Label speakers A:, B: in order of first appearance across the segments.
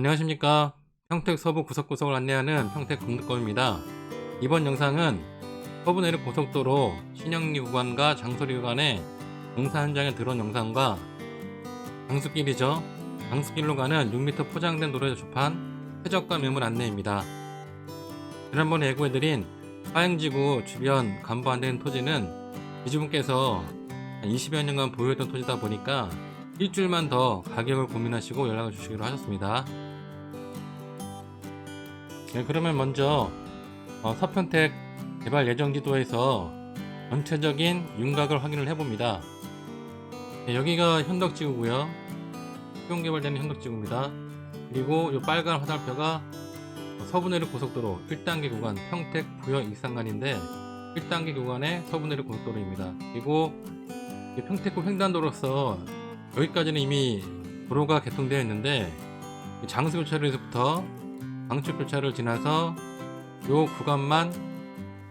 A: 안녕하십니까. 평택 서부 구석구석을 안내하는 평택 공덕검입니다. 이번 영상은 서부 내륙 고속도로 신영리 구간과 장소리 구간의 공사 현장에 들어온 영상과 장수길이죠. 장수길로 가는 6m 포장된 도로에 접한 해적과 매물 안내입니다. 지난번에 예고해드린 화양지구 주변 간부 안되는 토지는 이주분께서 한 20여 년간 보유했던 토지다 보니까 일주일만 더 가격을 고민하시고 연락을 주시기로 하셨습니다. 네, 그러면 먼저 어, 서편택 개발 예정 지도에서 전체적인 윤곽을 확인을 해봅니다. 네, 여기가 현덕지구고요. 수용 개발되는 현덕지구입니다. 그리고 이 빨간 화살표가 서부내륙 고속도로 1단계 구간 평택 부여 익산간인데 1단계 구간의 서부내륙 고속도로입니다. 그리고 이 평택구 횡단도로서 여기까지는 이미 도로가 개통되어 있는데 장수교차로에서부터 방축교차를 지나서 이 구간만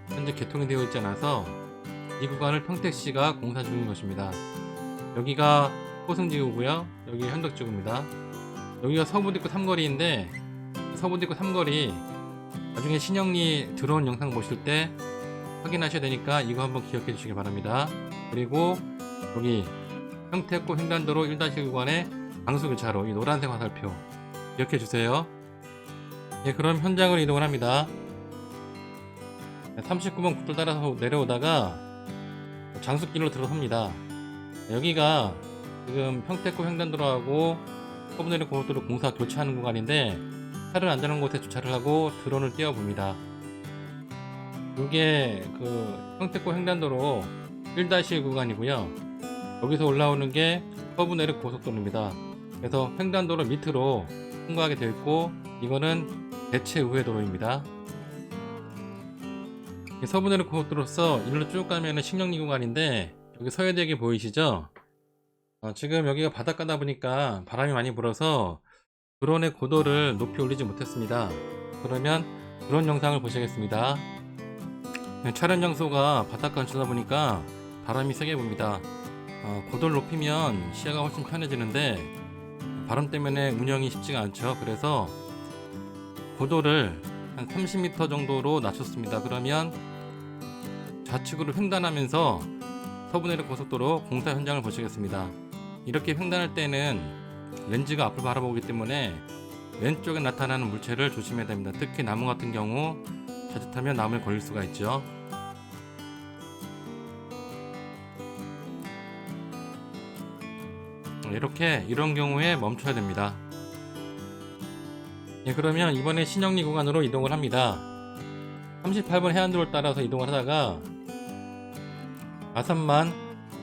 A: 현재 개통이 되어 있지 않아서 이 구간을 평택시가 공사 중인 것입니다. 여기가 포승지구고요. 여기 현덕지구입니다. 여기가 서부뒷구 삼거리인데 서부뒷구 삼거리 나중에 신영리 들어온 영상 보실 때 확인하셔야 되니까 이거 한번 기억해 주시기 바랍니다. 그리고 여기 평택구 횡단도로 1-구간의 방수교차로 이 노란색 화살표 기억해 주세요. 예, 그럼 현장으로 이동을 합니다. 39번 국도를 따라서 내려오다가 장수길로 들어섭니다. 여기가 지금 평택구 횡단도로하고 서부내륙 고속도로 공사 교차하는 구간인데 차를 안전한 곳에 주차를 하고 드론을 띄워봅니다. 이게 그 평택구 횡단도로 1-1 구간이고요. 여기서 올라오는 게 서부내륙 고속도로입니다. 그래서 횡단도로 밑으로 통과하게 되어 있고 이거는 대체 우회 도로입니다. 이 서부내륙 고속도로서 일로 쭉 가면은 신영리 구간인데 여기 서해대교 보이시죠? 어, 지금 여기가 바닷가다 보니까 바람이 많이 불어서 드론의 고도를 높이 올리지 못했습니다. 그러면 드론 영상을 보시겠습니다. 네, 촬영 장소가 바닷가 근처다 보니까 바람이 세게 붑니다. 어, 고도를 높이면 시야가 훨씬 편해지는데 바람 때문에 운영이 쉽지가 않죠. 그래서 고도를 한 30m 정도로 낮췄습니다. 그러면 좌측으로 횡단하면서 서부내륙 고속도로 공사 현장을 보시겠습니다. 이렇게 횡단할 때는 렌즈가 앞을 바라보기 때문에 왼쪽에 나타나는 물체를 조심해야 됩니다. 특히 나무 같은 경우 자칫하면 나무에 걸릴 수가 있죠. 이렇게 이런 경우에 멈춰야 됩니다. 예, 그러면 이번에 신영리 구간으로 이동을 합니다. 38번 해안도로를 따라서 이동을 하다가 아산만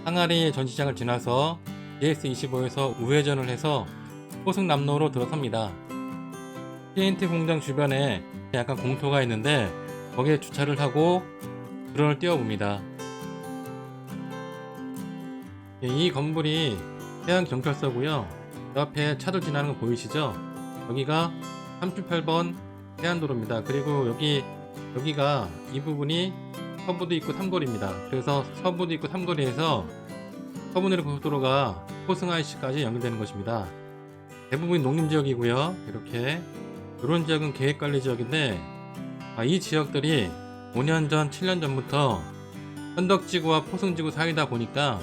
A: 항아리 전시장을 지나서 GS25에서 우회전을 해서 호승남로로 들어섭니다. TNT 공장 주변에 약간 공터가 있는데 거기에 주차를 하고 드론을 띄워봅니다. 예, 이 건물이 해안 경찰서고요. 그 앞에 차들 지나는 거 보이시죠? 여기가 38번 해안도로입니다. 그리고 여기 여기가 이 부분이 서부도 있고 삼거리입니다. 그래서 서부도 있고 삼거리에서 서부내륙 고속도로가 포승 IC까지 연결되는 것입니다. 대부분 농림지역이고요. 이렇게 이런 지역은 계획관리 지역인데 아, 이 지역들이 5년 전, 7년 전부터 현덕지구와 포승지구 사이다 보니까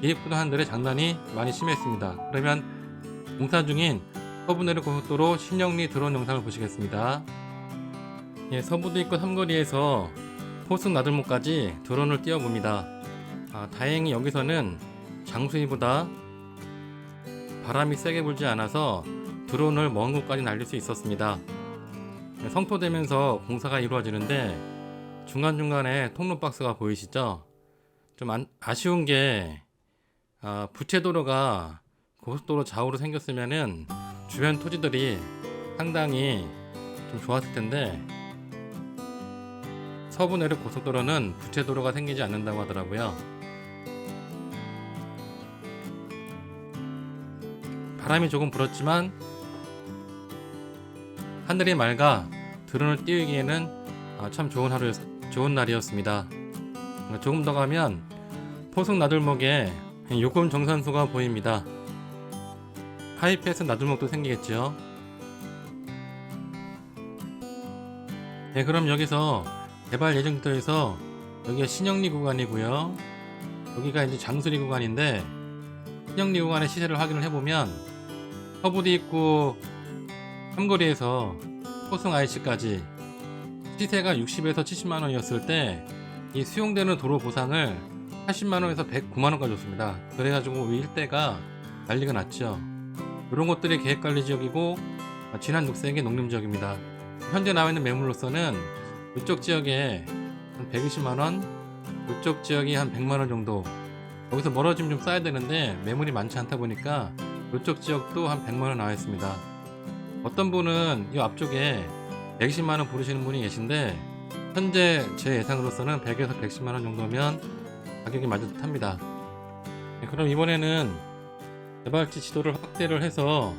A: 기획부도한들의 장난이 많이 심했습니다. 그러면 공사 중인 서부내륙 고속도로 신영리 드론 영상을 보시겠습니다. 예, 서부도 있고 삼거리에서 포승 나들목까지 드론을 띄워봅니다. 아, 다행히 여기서는 장수위보다 바람이 세게 불지 않아서 드론을 먼 곳까지 날릴 수 있었습니다. 네, 성토되면서 공사가 이루어지는데 중간중간에 통로 박스가 보이시죠? 좀 안- 아쉬운 게 아, 부채도로가 고속도로 좌우로 생겼으면은 주변 토지들이 상당히 좀 좋았을 텐데 서부 내륙 고속도로는 부채 도로가 생기지 않는다고 하더라고요. 바람이 조금 불었지만 하늘이 맑아 드론을 띄우기에는 아, 참 좋은 하루 좋은 날이었습니다. 조금 더 가면 포승 나들목에 요금 정산소가 보입니다. 하이패스 나들목도 생기겠죠. 네, 그럼 여기서 개발 예정지도에서 여기가 신영리 구간이고요. 여기가 이제 장수리 구간인데 신영리 구간의 시세를 확인을 해보면 서부리 입구 삼거리에서 호승 IC까지 시세가 60에서 70만 원이었을 때 이 수용되는 도로 보상을 80만 원에서 109만 원까지 줬습니다. 그래가지고 이 일대가 난리가 났죠. 이런 것들이 계획관리 지역이고 아, 진한 녹색의 농림 지역입니다. 현재 나와 있는 매물로서는 이쪽 지역에 한 120만 원, 이쪽 지역이 한 100만 원 정도. 여기서 멀어지면 좀 싸야 되는데 매물이 많지 않다 보니까 이쪽 지역도 한 100만 원 나와 있습니다. 어떤 분은 이 앞쪽에 120만 원 부르시는 분이 계신데 현재 제 예상으로서는 100에서 110만 원 정도면 가격이 맞을 듯합니다. 네, 그럼 이번에는 개발지 지도를 확대를 해서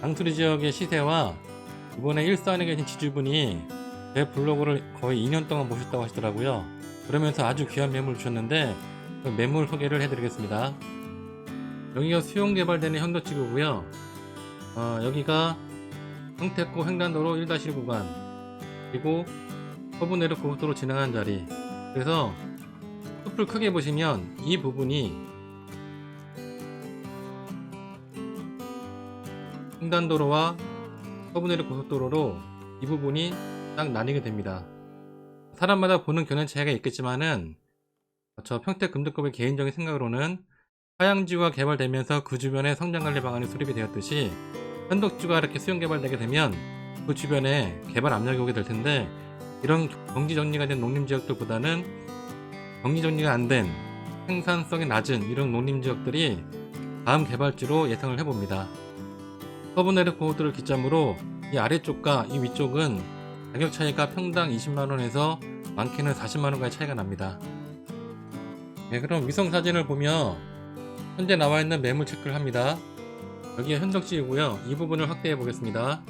A: 장수리 지역의 시세와 이번에 일산에 계신 지주분이 제 블로그를 거의 2년 동안 보셨다고 하시더라고요. 그러면서 아주 귀한 매물 주셨는데 그 매물 소개를 해드리겠습니다. 여기가 수용 개발되는 현도지구고요. 어, 여기가 성택구 횡단도로 1-1 구간 그리고 서부 내륙 고속도로 지나가는 자리. 그래서 숲을 크게 보시면 이 부분이 횡단도로와 서부 내륙 고속도로로 이 부분이 딱 나뉘게 됩니다. 사람마다 보는 견해 차이가 있겠지만은 저 평택 금두급의 개인적인 생각으로는 하양지구가 개발되면서 그 주변에 성장관리 방안이 수립이 되었듯이 현덕지가 이렇게 수용 개발되게 되면 그 주변에 개발 압력이 오게 될 텐데 이런 경지 정리가 된 농림 지역들보다는 경지 정리가 안 된 생산성이 낮은 이런 농림 지역들이 다음 개발지로 예상을 해봅니다. 내륙 고속도로를 기점으로 이 아래쪽과 이 위쪽은 가격 차이가 평당 20만원에서 많게는 40만원까지 차이가 납니다. 네, 그럼 위성 사진을 보며 현재 나와 있는 매물 체크를 합니다. 여기가 현덕지이고요. 이 부분을 확대해 보겠습니다.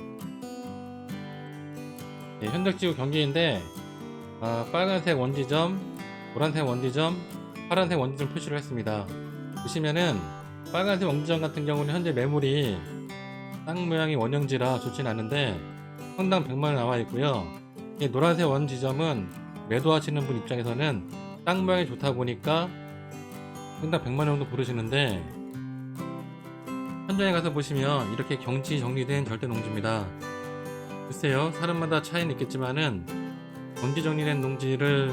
A: 네, 현덕지구 경기인데 아, 빨간색 원지점, 노란색 원지점, 파란색 원지점 표시를 했습니다. 보시면은 빨간색 원지점 같은 경우는 현재 매물이 땅 모양이 원형지라 좋진 않은데 평당 100만원 나와 있고요. 이 노란색 원 지점은 매도하시는 분 입장에서는 땅 모양이 좋다 보니까 평당 100만원 정도 부르시는데 현장에 가서 보시면 이렇게 경치 정리된 절대 농지입니다. 글쎄요, 사람마다 차이는 있겠지만은 경지 정리된 농지를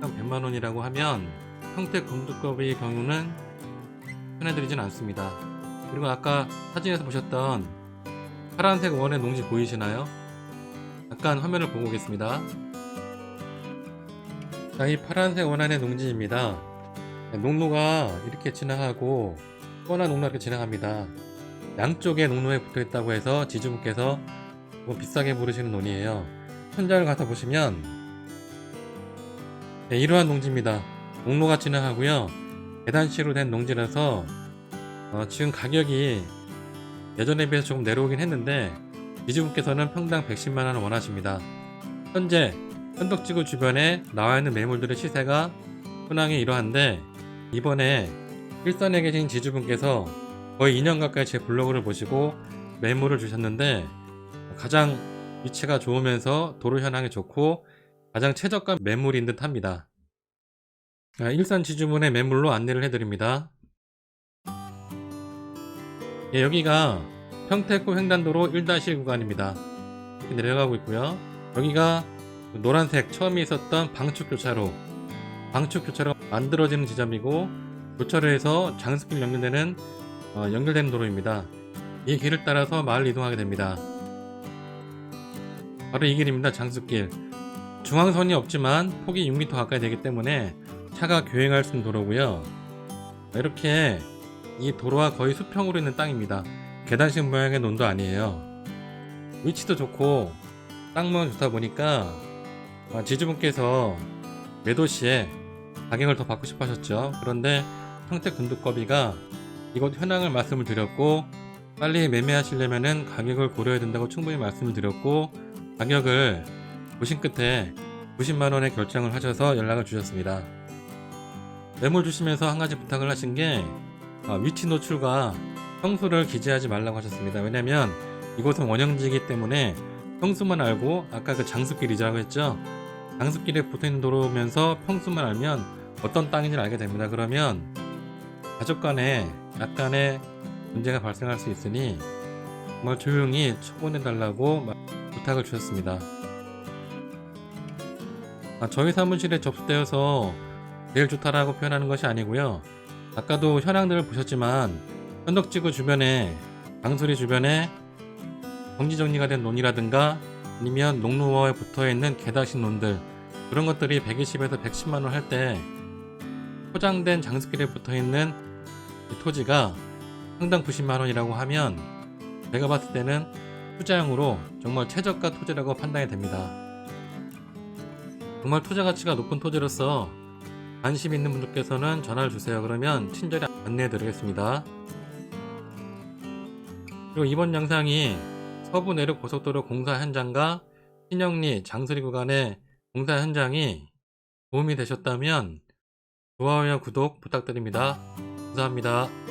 A: 한 100만 원이라고 하면 평택 금두급의 경우는 편해드리진 않습니다. 그리고 아까 사진에서 보셨던 파란색 원의 농지 보이시나요? 잠깐 화면을 보고 오겠습니다. 자, 이 파란색 원안의 농지입니다. 농로가 이렇게 지나가고 뻔한 농로가 이렇게 지나갑니다. 양쪽에 농로에 붙어 있다고 해서 지주분께서 뭐 비싸게 부르시는 논이에요. 현장을 가서 보시면 네, 이러한 농지입니다. 농로가 지나가고요. 계단식으로 된 농지라서 어, 지금 가격이 예전에 비해서 조금 내려오긴 했는데 지주분께서는 평당 110만 원을 원하십니다. 현재 현덕지구 주변에 나와 있는 매물들의 시세가 현황이 이러한데 이번에 일산에 계신 지주분께서 거의 2년 가까이 제 블로그를 보시고 매물을 주셨는데 가장 위치가 좋으면서 도로 현황이 좋고 가장 최저가 매물인 듯 합니다. 아, 일산 지주문의 매물로 안내를 해드립니다. 예, 여기가 평택구 횡단도로 1-1 구간입니다. 내려가고 있고요. 여기가 노란색 처음에 있었던 방축교차로 방축교차로가 만들어지는 지점이고 교차로에서 장수길 연결되는 어, 연결되는 도로입니다. 이 길을 따라서 마을 이동하게 됩니다. 바로 이 길입니다. 장수길. 중앙선이 없지만 폭이 6m 가까이 되기 때문에 차가 교행할 수 있는 도로고요. 이렇게 이 도로와 거의 수평으로 있는 땅입니다. 계단식 모양의 논도 아니에요. 위치도 좋고 땅 모양 좋다 보니까 아, 지주분께서 매도 시에 가격을 더 받고 싶어 하셨죠. 그런데 평택 금두꺼비가 이곳 현황을 말씀을 드렸고 빨리 매매하시려면은 가격을 고려해야 된다고 충분히 말씀을 드렸고 가격을 보신 끝에 90만 원에 결정을 하셔서 연락을 주셨습니다. 매물 주시면서 한 가지 부탁을 하신 게 아, 위치 노출과 평수를 기재하지 말라고 하셨습니다. 왜냐면 이곳은 원형지이기 때문에 평수만 알고 아까 그 장습길이라고 했죠? 장습길에 붙어있는 도로면서 평수만 알면 어떤 땅인지 알게 됩니다. 그러면 가족 간에 약간의 문제가 발생할 수 있으니 정말 조용히 처분해 달라고 부탁을 주셨습니다. 아, 저희 사무실에 접수되어서 제일 좋다라고 표현하는 것이 아니고요 아까도 현황들을 보셨지만 현덕지구 주변에 강수리 주변에 정지정리가 된 논이라든가 아니면 농로에 붙어 있는 개다신 논들 그런 것들이 120에서 110만 원 할 때 포장된 장습길에 붙어 있는 이 토지가 평당 90만 원이라고 하면 제가 봤을 때는 투자용으로 정말 최저가 토지라고 판단이 됩니다. 정말 투자 가치가 높은 토지로서 관심 있는 분들께서는 전화를 주세요 그러면 친절히 안내해 드리겠습니다 그리고 이번 영상이 서부 내륙 고속도로 공사 현장과 신영리 장수리 구간의 공사 현장이 도움이 되셨다면 좋아요와 구독 부탁드립니다. 감사합니다.